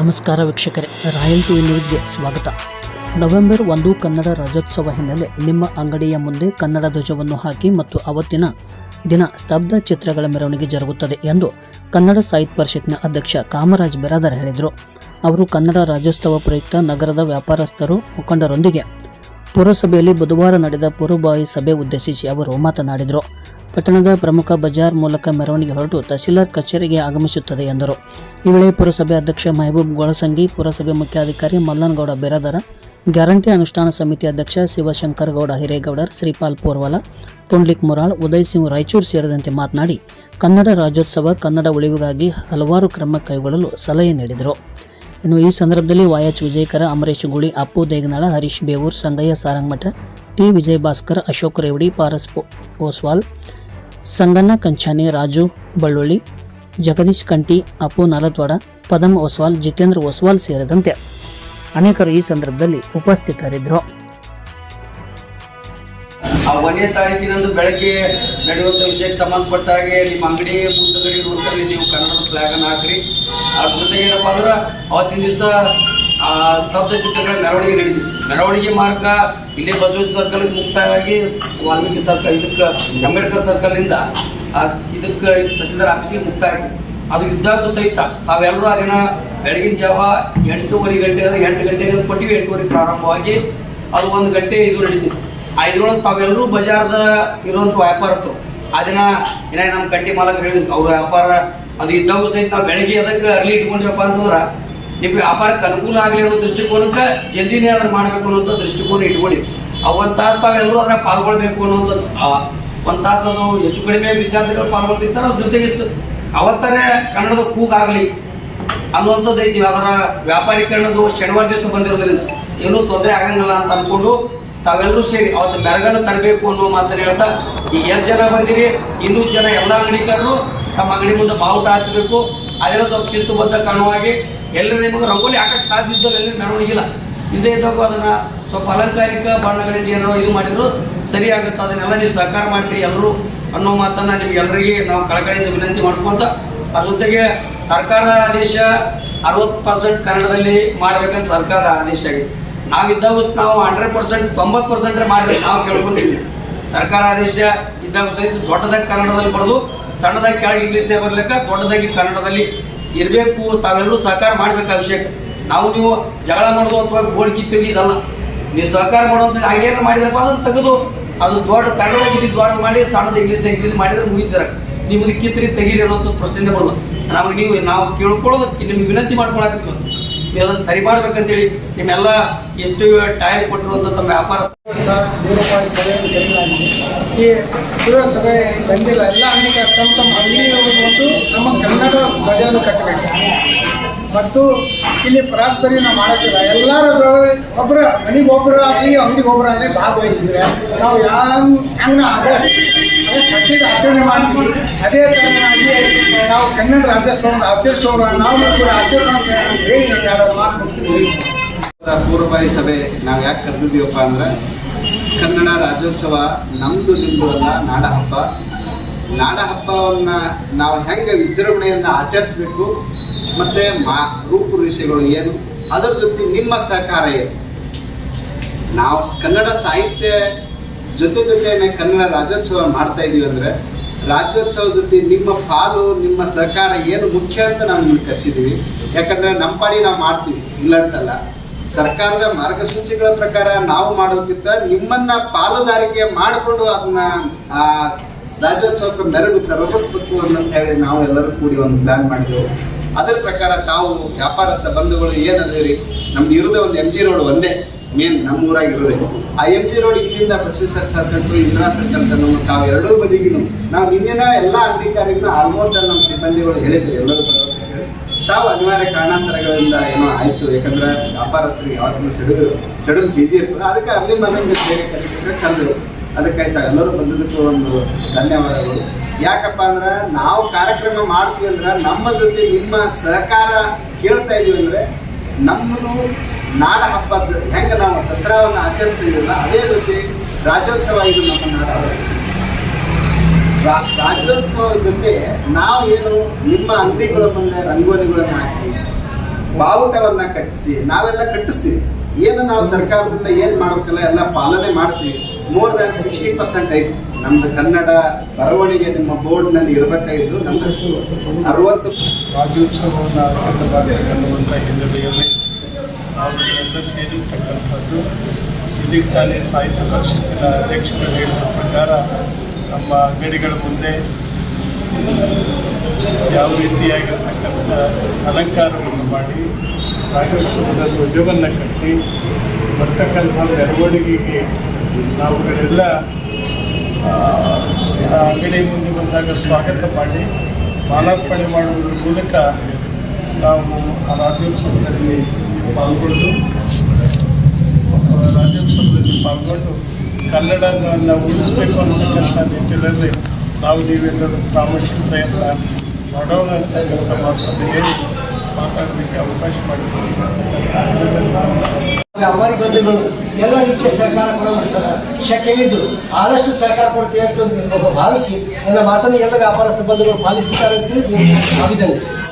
ನಮಸ್ಕಾರ ವೀಕ್ಷಕರೇ, royal TV ನ್ಯೂಸ್ಗೆ ಸ್ವಾಗತ. ನವೆಂಬರ್ ಒಂದು ಕನ್ನಡ ರಾಜ್ಯೋತ್ಸವ ಹಿನ್ನೆಲೆ ನಿಮ್ಮ ಅಂಗಡಿಯ ಮುಂದೆ ಕನ್ನಡ ಧ್ವಜವನ್ನು ಹಾಕಿ ಮತ್ತು ಅವತ್ತಿನ ದಿನ ಸ್ತಬ್ಧ ಚಿತ್ರಗಳ ಮೆರವಣಿಗೆ ಜರುಗುತ್ತದೆ ಎಂದು ಕನ್ನಡ ಸಾಹಿತ್ಯ ಪರಿಷತ್ನ ಅಧ್ಯಕ್ಷ ಕಾಮರಾಜ್ ಬಿರಾದರ್ ಹೇಳಿದರು. ಅವರು ಕನ್ನಡ ರಾಜ್ಯೋತ್ಸವ ಪ್ರಯುಕ್ತ ನಗರದ ವ್ಯಾಪಾರಸ್ಥರು ಮುಖಂಡರೊಂದಿಗೆ ಪುರಸಭೆಯಲ್ಲಿ ಬುಧವಾರ ನಡೆದ ಪೂರ್ವಭಾವಿ ಸಭೆ ಉದ್ದೇಶಿಸಿ ಅವರು ಮಾತನಾಡಿದರು. ಪಟ್ಟಣದ ಪ್ರಮುಖ ಬಜಾರ್ ಮೂಲಕ ಮೆರವಣಿಗೆ ಹೊರಟು ತಹಸೀಲ್ದಾರ್ ಕಚೇರಿಗೆ ಆಗಮಿಸುತ್ತದೆ ಎಂದರು. ಈ ವೇಳೆ ಪುರಸಭೆ ಅಧ್ಯಕ್ಷ ಮೆಹಬೂಬ್ ಗೊಳಸಂಗಿ, ಪುರಸಭೆ ಮುಖ್ಯಾಧಿಕಾರಿ ಮಲ್ಲನಗೌಡ ಬಿರಾದರ, ಗ್ಯಾರಂಟಿ ಅನುಷ್ಠಾನ ಸಮಿತಿ ಅಧ್ಯಕ್ಷ ಶಿವಶಂಕರ್ ಗೌಡ ಹಿರೇಗೌಡರ್, ಶ್ರೀಪಾಲ್ ಪೂರ್ವಾಲ, ಪುಂಡ್ಲಿಕ್ ಮುರಾಳ್, ಉದಯ್ ಸಿಂಗ್ ರಾಯಚೂರು ಸೇರಿದಂತೆ ಮಾತನಾಡಿ, ಕನ್ನಡ ರಾಜ್ಯೋತ್ಸವ, ಕನ್ನಡ ಉಳಿವಿಗಾಗಿ ಹಲವಾರು ಕ್ರಮ ಕೈಗೊಳ್ಳಲು ಸಲಹೆ ನೀಡಿದರು. ಇನ್ನು ಈ ಸಂದರ್ಭದಲ್ಲಿ ವಾಯಚ್ ವಿಜಯಕರ, ಅಮರೇಶ್ ಗುಳಿ, ಅಪ್ಪು ದೇಗನಾಳ, ಹರೀಶ್ ಬೇವೂರ್, ಸಂಗಯ್ಯ ಸಾರಂಗಮಠ, ಟಿ ವಿಜಯ್ ಭಾಸ್ಕರ್ ಅಶೋಕ್ ರೇವಡಿ, ಪಾರಸ್ ಪೋ- ಓಸ್ವಾಲ್ ಸಂಗಣ್ಣ ಕಂಚಾನಿ, ರಾಜು ಬಳ್ಳುಳ್ಳಿ, ಜಗದೀಶ್ ಕಂಟಿ, ಅಪ್ಪು ನಾಲತ್ವಾಡ ಪದಮ್ ಒಸ್ವಾಲ್, ಜಿತೇಂದ್ರ ಒಸ್ವಾಲ್ ಸೇರಿದಂತೆ ಅನೇಕರು ಈ ಸಂದರ್ಭದಲ್ಲಿ ಉಪಸ್ಥಿತರಿದ್ದರು. ಆ ಒಂದನೇ ತಾರೀಕಿನಂದು ಬೆಳಗ್ಗೆ ನಡೆಯುವಂಥ ವಿಷಯಕ್ಕೆ ಸಂಬಂಧಪಟ್ಟ ಹಾಗೆ ನಿಮ್ಮ ಅಂಗಡಿ ಮುಂದಗಡೆ ಇರುವಂಥ ನೀವು ಕನ್ನಡದ ಫ್ಲಾಗನ್ನು ಹಾಕ್ರಿ. ಅದ್ರ ಜೊತೆಗೆ ಏನಪ್ಪ ಅಂದ್ರೆ, ಅವತ್ತಿನ ದಿವಸ ಸ್ತಬ್ಧ ಚಿತ್ರಗಳ ಮೆರವಣಿಗೆ ನಡೀತಿತ್ತು. ಮೆರವಣಿಗೆ ಮಾರ್ಗ ಇಲ್ಲೇ ಬಸವೇಶ್ವರ ಸರ್ಕಲ್ ಮುಕ್ತಾಯವಾಗಿ ವಾಲ್ಮೀಕಿ ಸರ್ಕಲ್ ಇದಕ್ಕೆ ಅಂಬೇಡ್ಕರ್ ಸರ್ಕಲ್ನಿಂದ ಇದಕ್ಕೆ ತಹಸೀಲ್ದಾರ್ ಆಫೀಸಿಗೆ ಮುಕ್ತಾಯ ಅದು ಇದ್ದಾಗೂ ಸಹಿತ ತಾವೆಲ್ಲರೂ ದಿನ ಬೆಳಗಿನ ಜಾವ ಎಂಟೂವರೆ ಗಂಟೆ ಎಂಟು ಗಂಟೆಗೆ ಕೊಟ್ಟಿವಿ ಎಂಟೂವರೆ ಪ್ರಾರಂಭವಾಗಿ ಅದು ಒಂದು ಗಂಟೆ ಇದು ನಡೀತಿತ್ತು. ಆ ಇದ್ರೊಳಗೆ ತಾವೆಲ್ಲರೂ ಬಜಾರ್ದ ಇರುವಂಥ ವ್ಯಾಪಾರಸ್ಥರು. ಆ ದಿನ ಏನೇ ನಮ್ಮ ಕಟ್ಟಿ ಮಾಲಕರು ಹೇಳಿದ್ರು, ಅವ್ರ ವ್ಯಾಪಾರ ಅದು ಇದ್ದಾಗ ಸಹಿತ ನಾವು ಬೆಳಗ್ಗೆ ಅದಕ್ಕೆ ಅರ್ಲಿ ಇಟ್ಕೊಂಡ್ರಪ್ಪ ಅಂತಂದ್ರೆ ನಿಮ್ಗೆ ವ್ಯಾಪಾರಕ್ಕೆ ಅನುಕೂಲ ಆಗಲಿ ಅನ್ನೋ ದೃಷ್ಟಿಕೋನಕ್ಕೆ ಜಲ್ದಿನೇ ಅದನ್ನ ಮಾಡಬೇಕು ಅನ್ನೋಂಥ ದೃಷ್ಟಿಕೋನ ಇಟ್ಕೊಳ್ಳಿ ಆ ಒಂದು ತಾಸು ತಾವೆಲ್ಲರೂ ಅದ್ರ ಪಾಲ್ಗೊಳ್ಬೇಕು ಅನ್ನೋಂಥದ್ದು ಒಂದು ತಾಸು ಅದು ಹೆಚ್ಚು ಕಡಿಮೆ ವಿದ್ಯಾರ್ಥಿಗಳು ಪಾಲ್ಗೊಳ್ತಿರ್ತಾರೆ, ಅದ್ರ ಜೊತೆಗೆ ಇಷ್ಟು ಅವತ್ತನೇ ಕನ್ನಡದ ಕೂಗಾಗಲಿ ಅನ್ನುವಂಥದ್ದು ಐತಿ. ಅದರ ವ್ಯಾಪಾರೀಕರಣದ ಶನಿವಾರ ದಿವಸ ಬಂದಿರೋದ್ರಿಂದ ಏನೂ ತೊಂದರೆ ಆಗಂಗಿಲ್ಲ ಅಂತ ಅನ್ಕೊಂಡು ತಾವೆಲ್ಲರೂ ಸೇರಿ ಅವತ್ತು ಬೆರಗನ್ನು ತರಬೇಕು ಅನ್ನೋ ಮಾತನ್ನು ಹೇಳ್ತಾ ಈಗ ಎಷ್ಟು ಜನ ಬಂದಿರಿ, ಇನ್ನೂ ಜನ ಎಲ್ಲ ಅಂಗಡಿಕಾರರು ತಮ್ಮ ಅಂಗಡಿ ಮುಂದೆ ಬಾವುಟ ಹಚ್ಚಬೇಕು ಅದೆಲ್ಲ ಸ್ವಲ್ಪ ಶಿಸ್ತುಬದ್ಧ ಹಾಗೆ ಎಲ್ಲರೂ ನಿಮಗೆ ರಂಗೋಲಿ ಹಾಕಕ್ಕೆ ಸಾಧ್ಯ ಇದ್ದವ್ರು ಎಲ್ಲರೂ ಮೆರವಣಿಗಿಲ್ಲ ಇಲ್ಲದೇ ಇದ್ದಾಗ ಅದನ್ನು ಸ್ವಲ್ಪ ಅಲಂಕಾರಿಕ ಬಣ್ಣಗಳಿಂದ ಏನೋ ಇದು ಮಾಡಿದ್ರು ಸರಿ ಆಗುತ್ತೆ ಅದನ್ನೆಲ್ಲ ನೀವು ಸಹಕಾರ ಮಾಡ್ತೀರಿ ಎಲ್ಲರೂ ಅನ್ನೋ ಮಾತನ್ನು ನಿಮಗೆಲ್ಲರಿಗೆ ನಾವು ಕಳಕಳಿಯಿಂದ ವಿನಂತಿ ಮಾಡ್ಕೊತ ಅದ್ರ ಜೊತೆಗೆ ಸರ್ಕಾರದ ಆದೇಶ ಅರವತ್ತು ಪರ್ಸೆಂಟ್ ಕನ್ನಡದಲ್ಲಿ ಮಾಡಬೇಕಂತ ಸರ್ಕಾರದ ಆದೇಶ ಆಗಿದೆ. ನಾವಿದ್ದಾಗ ನಾವು ಹಂಡ್ರೆಡ್ ಪರ್ಸೆಂಟ್, ತೊಂಬತ್ತು ಪರ್ಸೆಂಟ್ ಮಾಡಿದ್ರೆ ನಾವು ಕೇಳ್ಕೊತೀವಿ. ಸರ್ಕಾರ ಆದೇಶ ಇದ್ದಾಗ ಸಹಿತ ದೊಡ್ಡದಾಗಿ ಕನ್ನಡದಲ್ಲಿ ಬರೋದು ಸಣ್ಣದಾಗಿ ಕೆಳಗೆ ಇಂಗ್ಲೀಷ್ನೇ ಬರ್ಲಿಕ್ಕ ದೊಡ್ಡದಾಗಿ ಕನ್ನಡದಲ್ಲಿ ಇರಬೇಕು, ತಾವೆಲ್ಲರೂ ಸಹಕಾರ ಮಾಡ್ಬೇಕು ವಿಷಯಕ್ಕೆ. ನಾವು ನೀವು ಜಗಳ ಮಾಡೋದು ಅಥವಾ ಗೋಳಿಗೆ ಇದಲ್ಲ. ನೀವು ಸಹಕಾರ ಮಾಡುವಂತ ಹಾಗೇನು ಮಾಡಿದ್ರಪ್ಪ ಅದನ್ನು ತೆಗೆದು ಅದು ದೊಡ್ಡ ಕನ್ನಡದಾಗ ಇದ್ದು ದೊಡ್ಡದು ಮಾಡಿ ಸಣ್ಣದ ಇಂಗ್ಲೀಷ್ನಾಗ ಇದ್ದು ಮಾಡಿದ್ರೆ ಮುಗಿತಾರೆ. ನಿಮ್ದು ಇದು ಕಿತ್ತರಿ ತೆಗೀರಿ ಅನ್ನೋಂಥ ಪ್ರಶ್ನೆನೇ ಬರಲ್ಲ. ನಮಗೆ ನೀವು ನಾವು ಕೇಳ್ಕೊಳ್ಳೋದಕ್ಕೆ ನಿಮ್ಗೆ ವಿನಂತಿ ಮಾಡ್ಕೊಳಕತ್ತೀವಿ ನೀವು ಅದನ್ನು ಸರಿ ಮಾಡ್ಬೇಕಂತೇಳಿ ನಿಮ್ಮೆಲ್ಲ ಎಷ್ಟು ಟೈಮ್ ಕೊಟ್ಟಿರುವಂಥ ತಮ್ಮ ವ್ಯಾಪಾರ ಸರ್ ಈ ಬಂದಿಲ್ಲ. ಎಲ್ಲ ಅಂಗಡಿ ತಮ್ಮ ತಮ್ಮ ಅಂಗಡಿ ಬಂದು ನಮ್ಮ ಕನ್ನಡ ಧ್ವಜವನ್ನು ಕಟ್ಟಬೇಕು. ಮತ್ತು ಇಲ್ಲಿ ಪರಾಸ್ಪರಿ ನಾವು ಮಾಡೋದಿಲ್ಲ. ಎಲ್ಲರದ್ರೊಳಗೆ ಒಬ್ಬರ ಮನೆಗೆ ಒಬ್ಬರು ಆಗಲಿ, ಅಂಗಡಿಗೆ ಆಗಲಿ ಭಾಗವಹಿಸಿದ್ರೆ ನಾವು ಯಾವ ಹಂಗೆ ಕಟ್ಟಿದ ಆಚರಣೆ ಮಾಡ್ತೀವಿ. ಅದೇ ಥರನಾಗಿ ನಾವು ಕನ್ನಡ ರಾಜ್ಯೋತ್ಸವವನ್ನು ಆಚರಿಸೋಣ. ನಾವು ಕೂಡ ಆಚರಣೆ ಅಂತ ಹೇಳಿ ನಾನು ಯಾರು ಸಭೆ, ನಾವು ಯಾಕೆ ಕರೆದಿದ್ದೀವಪ್ಪ ಅಂದ್ರೆ, ಕನ್ನಡ ರಾಜ್ಯೋತ್ಸವ ನಮ್ಮದು ನಿಮ್ಮದು ಅಲ್ಲ, ನಾಡಹಬ್ಬ. ನಾವು ಹೆಂಗೆ ವಿಜೃಂಭಣೆಯಿಂದ ಆಚರಿಸಬೇಕು ಮತ್ತು ಮಾ ರೂಪುರೇಷೆಗಳು ಏನು? ಅದರ ಜೊತೆ ನಿಮ್ಮ ಸಹಕಾರ ಏನು? ನಾವು ಕನ್ನಡ ಸಾಹಿತ್ಯ ಜೊತೆ ಜೊತೆನೆ ಕನ್ನಡ ರಾಜ್ಯೋತ್ಸವ ಮಾಡ್ತಾ ಇದೀವಿ ಅಂದರೆ, ರಾಜ್ಯೋತ್ಸವ ಜೊತೆ ನಿಮ್ಮ ಪಾಲು, ನಿಮ್ಮ ಸಹಕಾರ ಏನು ಮುಖ್ಯ ಅಂತ ನಾವು ನಿಮ್ಗೆ ಕರೆಸಿದ್ದೀವಿ ಯಾಕಂದರೆ ನಮ್ಮ ಪಾಡಿ ನಾವು ಮಾಡ್ತೀವಿ ಇಲ್ಲ ಅಂತಲ್ಲ ಸರ್ಕಾರದ ಮಾರ್ಗಸೂಚಿಗಳ ಪ್ರಕಾರ ನಾವು ಮಾಡೋದಕ್ಕಿಂತ ನಿಮ್ಮನ್ನ ಪಾಲುದಾರಿಕೆ ಮಾಡಿಕೊಂಡು ಅದನ್ನ, ಆ, ರಾಜ್ಯೋತ್ಸವಕ್ಕೆ ಮೆರಗು ತಲುಪಿಸ್ಬೇಕು ಅಂತ ಹೇಳಿ ನಾವು ಎಲ್ಲರೂ ಕೂಡಿ ಒಂದು ಪ್ಲಾನ್ ಮಾಡಿದೆವು. ಅದರ ಪ್ರಕಾರ ತಾವು ವ್ಯಾಪಾರಸ್ಥ ಬಂಧುಗಳು ಏನದಿರಿ ನಮ್ದು ಇರೋದೇ ಒಂದು ಎಂ ಜಿ ರೋಡ್ ಒಂದೇ ಮೇನ್ ನಮ್ಮ ಇರೋದೇ. ಆ ಎಂ ಜಿ ರೋಡ್ ಇಲ್ಲಿಂದ Basaveshwara circle to Indira circle ತನಕ ತಾವು ಎರಡೂ ಬದಿಗಿನ ನಾವು ನಿನ್ನೆನ ಎಲ್ಲ ಅಧಿಕಾರಿಗಳನ್ನ ಆಲ್ಮೋಸ್ಟ್ ನಮ್ಮ ಸಿಬ್ಬಂದಿಗಳು ಹೇಳಿದ್ರು, ಎಲ್ಲರೂ ತಾವು ಅನಿವಾರ್ಯ ಕಾರಣಾಂತರಗಳಿಂದ ಏನೋ ಆಯ್ತು, ಯಾಕಂದ್ರೆ ವ್ಯಾಪಾರಸ್ಥರಿಗೆ ಯಾವತ್ತೂ ಶೆಡ್ಯೂಲ್ ಶೆಡ್ಯೂಲ್ ಬಿಜಿ ಇರ್ತದೆ. ಅದಕ್ಕೆ ಅಲ್ಲಿ ಮನೆಗೆ ಬೇರೆ ಕರೀತಾರೆ ಕರೆದ್ರು ಅದಕ್ಕಾಯ್ತು, ಎಲ್ಲರೂ ಬಂದಿದ್ದಕ್ಕೂ ಒಂದು ಧನ್ಯವಾದಗಳು. ಯಾಕಪ್ಪ ಅಂದ್ರೆ ನಾವು ಕಾರ್ಯಕ್ರಮ ಮಾಡ್ತೀವಿ ಅಂದ್ರೆ ನಮ್ಮ ಜೊತೆ ನಿಮ್ಮ ಸಹಕಾರ ಕೇಳ್ತಾ ಇದೀವಿ ಅಂದ್ರೆ ನಮ್ಮನ್ನು ನಾಡ ಹಬ್ಬದ ಹೆಂಗೆ ನಾವು ದಸರಾವನ್ನು ಆಚರಿಸ್ತಿದ್ದೀವಲ್ಲ ಅದೇ ರೀತಿ ರಾಜ್ಯೋತ್ಸವ ಇದು ನಮ್ಮ ನಾಡ ರಾಜ್ಯೋತ್ಸವ ಜೊತೆ ನಾವು ಏನು ನಿಮ್ಮ ಅಂಗಡಿಗಳ ಮುಂದೆ ರಂಗೋಲಿಗಳನ್ನು ಹಾಕಿ, ಬಾವುಟವನ್ನ ಕಟ್ಟಿಸಿ, ನಾವೆಲ್ಲ ಕಟ್ಟಿಸ್ತೀವಿ. ಏನು ನಾವು ಸರ್ಕಾರದಿಂದ ಏನು ಮಾಡಬೇಕಲ್ಲ, ಎಲ್ಲ ಪಾಲನೆ ಮಾಡ್ತೀವಿ. ಮೋರ್ ದ್ಯಾನ್ ಸಿಕ್ಸ್ಟಿ ಪರ್ಸೆಂಟ್ ಐತಿ ನಮ್ದು ಕನ್ನಡ ಬರವಣಿಗೆ ನಿಮ್ಮ ಬೋರ್ಡ್ನಲ್ಲಿ ಇರಬೇಕಾಗಿದ್ದು ನಮ್ದು ಅರವತ್ತು. ರಾಜ್ಯೋತ್ಸವವನ್ನು ಆಚರಣೆ ಮಾಡಬೇಕನ್ನುವಂಥ ಹಿನ್ನೆಲೆಯಲ್ಲಿ ನಾವು ಎಲ್ಲ ಸೇರಿರ್ತಕ್ಕಂಥದ್ದು ತಾನೇ ಸಾಹಿತ್ಯ ಪರಿಷತ್ತಿನ ಅಧ್ಯಕ್ಷರು ಹೇಳಿದ ಪ್ರಕಾರ ನಮ್ಮ ಅಂಗಡಿಗಳ ಮುಂದೆ ಯಾವ ರೀತಿಯಾಗಿರ್ತಕ್ಕಂಥ ಅಲಂಕಾರವನ್ನು ಮಾಡಿ ರಾಜ್ಯೋತ್ಸವದ ಧ್ವಜವನ್ನು ಕಟ್ಟಿ, ಬರ್ತಕ್ಕಂಥ ಮೆರವಣಿಗೆಗೆ ನಾವುಗಳೆಲ್ಲ ಅಂಗಡಿ ಮುಂದೆ ಬಂದಾಗ ಸ್ವಾಗತ ಮಾಡಿ, ಮಾಲಾರ್ಪಣೆ ಮಾಡುವುದರ ಮೂಲಕ ನಾವು ಆ ರಾಜ್ಯೋತ್ಸವದಲ್ಲಿ ಪಾಲ್ಗೊಂಡು ರಾಜ್ಯೋತ್ಸವದಲ್ಲಿ ಪಾಲ್ಗೊಂಡು ಕನ್ನಡವನ್ನು ಉಳಿಸಬೇಕು ಅನ್ನತಕ್ಕಂಥ ನಿಟ್ಟಿನಲ್ಲಿ ನಾವು ನೀವೆಲ್ಲರೂ ಪ್ರಾಮುಖ್ಯತೆಯನ್ನು ಮಾಡೋಣ ಅಂತಕ್ಕಂಥ ಮಾತನ್ನು ಹೇಳಿ ಮಾತಾಡಲಿಕ್ಕೆ ಅವಕಾಶ ಮಾಡಿಕೊಟ್ಟಿದ್ದಾರೆ ವ್ಯಾಪಾರಿ ಬಂಧುಗಳು ಎಲ್ಲ ರೀತಿಯ ಸಹಕಾರ ಕೊಡಲು ಸ- ಶಕ್ಯವಿದ್ದು ಆದಷ್ಟು ಸಹಕಾರ ಕೊಡ್ತೀವಿ ಅಂತ ಭಾವಿಸಿ, ನನ್ನ ಮಾತನ್ನು ಎಲ್ಲ ವ್ಯಾಪಾರ ಬಂಧುಗಳು ಪಾಲಿಸುತ್ತಾರೆ ಅಂತ ತಿಳಿದು ಅಭಿನಂದಿಸಿ